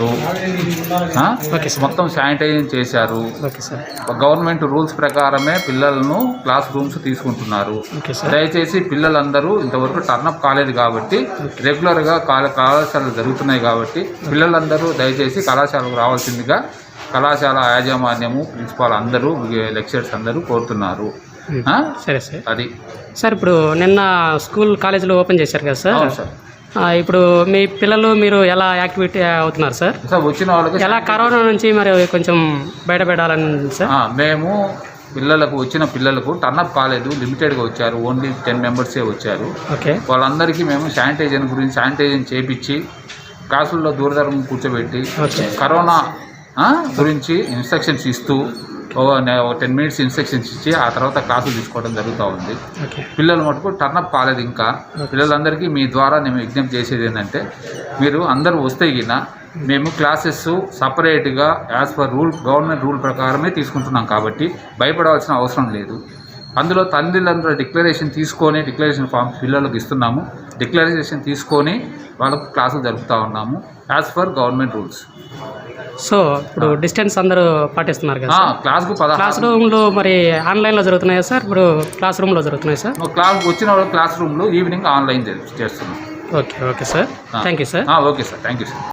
ఆ? Okay sir. మొత్తం sanitising చేశారు. గవర్నమెంట్ రూల్స్ ప్రకారమే పిల్లలను క్లాస్ రూమ్స్ తీసుకుంటున్నారు. దయచేసి పిల్లలందరూ ఇంతవరకు టర్నప్ కాలేదు కాబట్టి రెగ్యులర్గా కాల కళాశాలలు జరుగుతున్నాయి కాబట్టి పిల్లలందరూ దయచేసి కళాశాలకు రావాల్సిందిగా కళాశాల యాజమాన్యము ప్రిన్సిపాల్ అందరూ లెక్చరర్స్ అందరూ కోరుతున్నారు? సరే సార్. అది. సార్ ఇప్పుడు నిన్న స్కూల్ కాలేజీలో ఓపెన్ చేశారు కదా సార్. ఇప్పుడు మీ పిల్లలు మీరు ఎలా యాక్టివిటీ అవుతున్నారు సార్? సార్ వచ్చిన వాళ్ళకి ఎలా కరోనా నుంచి మరి కొంచెం బయటపెట్టాలని సార్? మేము పిల్లలకు వచ్చిన పిల్లలకు టర్నప్ కాలేదు లిమిటెడ్గా వచ్చారు ఓన్లీ టెన్ మెంబర్సే వచ్చారు. ఓకే. వాళ్ళందరికీ మేము శానిటైజర్ గురించి శానిటైజర్ చేపించి క్లాసుల్లో దూరదూరం కూర్చోబెట్టి కరోనా గురించి ఇన్స్ట్రక్షన్స్ ఇస్తూ ఒక టెన్ మినిట్స్ ఇన్స్ట్రక్షన్స్ ఇచ్చి ఆ తర్వాత క్లాసులు తీసుకోవడం జరుగుతూ ఉంది. పిల్లలు మటుకు టర్నప్ కాలేదు ఇంకా. పిల్లలందరికీ మీ ద్వారా నేను విజ్ఞప్తి చేసేది ఏంటంటే మీరు అందరూ వస్తే గిన మేము క్లాసెస్ సపరేట్గా as per rule government rule ప్రకారమే తీసుకుంటున్నాం కాబట్టి భయపడవలసిన అవసరం లేదు. అందులో తల్లిదండ్రుల డిక్లరేషన్ తీసుకొని డిక్లరేషన్ ఫామ్ పిల్లలకు ఇస్తున్నాము. డిక్లరేషన్ తీసుకొని వాళ్ళకు క్లాసులు జరుపుతూ ఉన్నాము as per government rules. So ఇప్పుడు డిస్టెన్స్ అందరూ పాటిస్తున్నారు కదా క్లాస్ పదహారు. రూమ్లో మరి ఆన్లైన్లో జరుగుతున్నాయా సార్? ఇప్పుడు క్లాస్ రూమ్లో జరుగుతున్నాయి సార్? క్లాస్ వచ్చిన వాళ్ళు క్లాస్ రూమ్లో ఈవినింగ్ ఆన్లైన్ చేస్తున్నాం. Okay okay sir. Thank you sir. Okay sir. Thank you sir.